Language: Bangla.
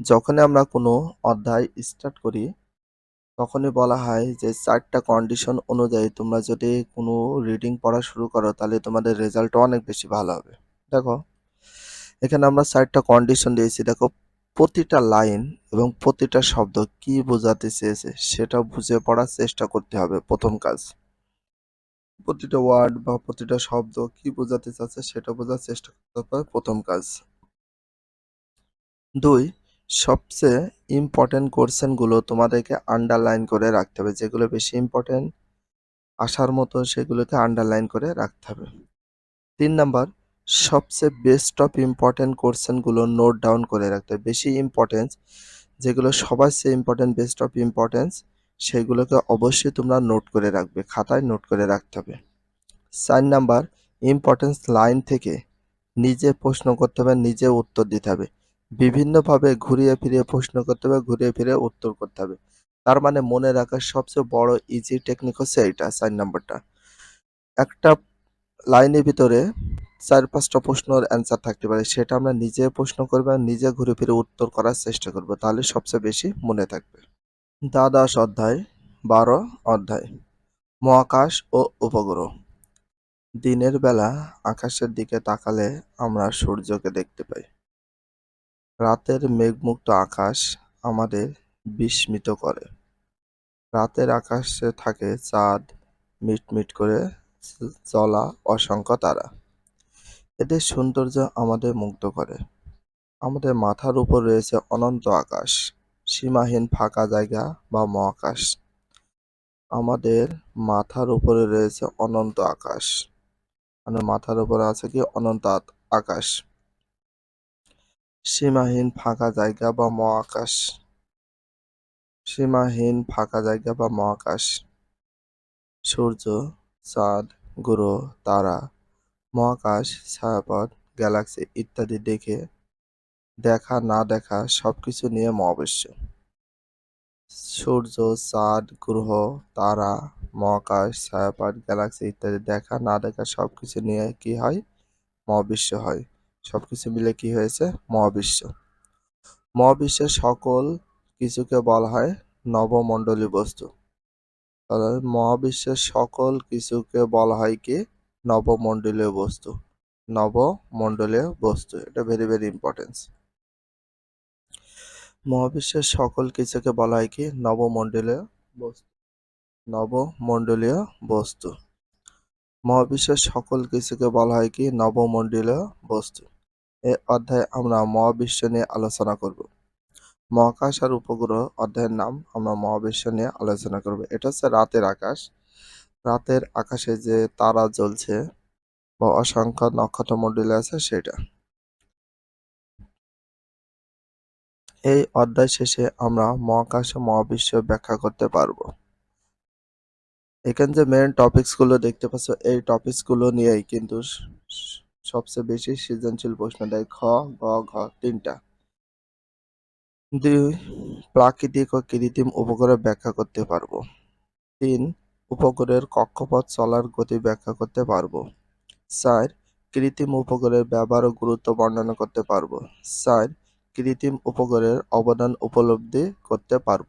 যখনই আমরা কোনো অধ্যায় স্টার্ট করি, তখনই বলা হয় যে চারটা কন্ডিশন অনুযায়ী তোমরা যদি কোনো রিডিং পড়া শুরু করো, তাহলে তোমাদের রেজাল্ট অনেক বেশি ভালো হবে। দেখো, এখানে আমরা চারটা কন্ডিশন দিয়েছি। দেখো, প্রতিটা লাইন এবং প্রতিটা শব্দ কি বোঝাতে চেয়েছে সেটা বুঝে পড়ার চেষ্টা করতে হবে প্রথম কাজ। প্রতিটা ওয়ার্ড বা প্রতিটা শব্দ কি বোঝাতে চাচ্ছে সেটা বোঝার চেষ্টা করতে হবে প্রথম কাজ। দুই সবচেয়ে ইম্পর্টেন্ট কোশ্চেনগুলো তোমাদেরকে আন্ডারলাইন করে রাখতে হবে। যেগুলো বেশি ইম্পর্টেন্ট আসার মতো সেগুলোকে আন্ডারলাইন করে রাখতে হবে। তিন নাম্বার, সবচেয়ে বেস্ট অফ ইম্পর্টেন্ট কোশ্চেনগুলো নোট ডাউন করে রাখতে হবে। বেশি ইম্পর্টেন্স যেগুলো সবার চেয়ে ইম্পর্টেন্ট বেস্ট অফ ইম্পর্টেন্স সেগুলোকে অবশ্যই তোমরা নোট করে রাখবে, খাতায় নোট করে রাখতে হবে। চার নাম্বার ইম্পর্টেন্স লাইন থেকে নিজে প্রশ্ন করতে হবে, নিজে উত্তর দিতে হবে। বিভিন্নভাবে ঘুরিয়ে ফিরিয়ে প্রশ্ন করতে হবে, ঘুরিয়ে ফিরে উত্তর করতে হবে। তার মানে মনে রাখার সবচেয়ে বড় ইজি টেকনিক হচ্ছে এইটা চার নাম্বারটা। একটা লাইনের ভিতরে চার পাঁচটা প্রশ্নের অ্যান্সার থাকতে পারে, সেটা আমরা নিজে প্রশ্ন করব নিজে ঘুরে ফিরে উত্তর করার চেষ্টা করব, তাহলে সবচেয়ে বেশি মনে থাকবে। দ্বাদশ অধ্যায়, বারো অধ্যায়, মহাকাশ ও উপগ্রহ। দিনের বেলা আকাশের দিকে তাকালে আমরা সূর্যকে দেখতে পাই। রাতের মেঘমুক্ত আকাশ আমাদের বিস্মিত করে। রাতের আকাশে থাকে চাঁদ, মিটমিট করে চলা অসংখ্য তারা। এদের সৌন্দর্য আমাদের মুগ্ধ করে। আমাদের মাথার উপর রয়েছে অনন্ত আকাশ, সীমাহীন ফাঁকা জায়গা বা মহাকাশ। আমাদের মাথার উপরে রয়েছে অনন্ত আকাশ। মানে মাথার উপরে আছে কি? অনন্ত আকাশ। সীমাহীন ফাঁকা জায়গা বা মহাকাশ। সীমাহীন ফাঁকা জায়গা বা মহাকাশ। সূর্য, চাঁদ, গ্রহ, তারা, মহাকাশ, ছায়াপথ, গ্যালাক্সি ইত্যাদি দেখে দেখা না দেখা সব কিছু নিয়ে মহাবিশ্ব সূর্য, চাঁদ, গ্রহ, তারা, মহাকাশ, ছায়াপথ, গ্যালাক্সি ইত্যাদি দেখা না দেখা সব কিছু নিয়ে কি হয়? মহাবিশ্ব হয়। সবকিছু মিলে কি হয়েছে? মহাবিশ্ব। মহাবিশ্বের সকল কিছুকে বলা হয় নবমণ্ডলী বস্তু। মহাবিশ্বের সকল কিছুকে বলা হয় কি? নবমণ্ডলীয় বস্তু। নবমণ্ডলীয় বস্তু। এটা ভেরি ভেরি ইম্পর্টেন্স মহাবিশ্বের সকল কিছুকে বলা হয় কি? নবমণ্ডলীয় বস্তু। নবমণ্ডলীয় বস্তু। মহাবিশ্বের সকল কিছুকে বলা হয় কি? নবমণ্ডলীয় বস্তু। এ অধ্যায়ে আমরা মহাবিশ্ব নিয়ে আলোচনা করব। মহাকাশ আর উপগ্রহ অধ্যায়ের নাম আমরা মহাবিশ্ব নিয়ে আলোচনা করব। এটা হচ্ছে রাতের আকাশ। রাতের আকাশে যে তারা জ্বলছে বা অসংখ্য নক্ষত্রমণ্ডলী আছে সেটা। এই অধ্যায় শেষে আমরা মহাকাশ মহাবিশ্ব ব্যাখ্যা করতে পারব। এখানে যে মেন টপিকসগুলো দেখতে পাচ্ছ, এই টপিকসগুলো নিয়েই কিন্তু সবচেয়ে বেশি সৃজনশীল প্রশ্ন দেয় খ, গ, ঘ, তিনটা। দুই, প্রাকৃতিক ও কৃত্রিম উপগ্রহ ব্যাখ্যা করতে পারব। তিন, উপগ্রহের কক্ষপথ চলার গতি ব্যাখ্যা করতে পারব। চার, কৃত্রিম উপগ্রহের ব্যবহার ও গুরুত্ব বর্ণনা করতে পারব। চার, কৃত্রিম উপগ্রহের অবদান উপলব্ধি করতে পারব।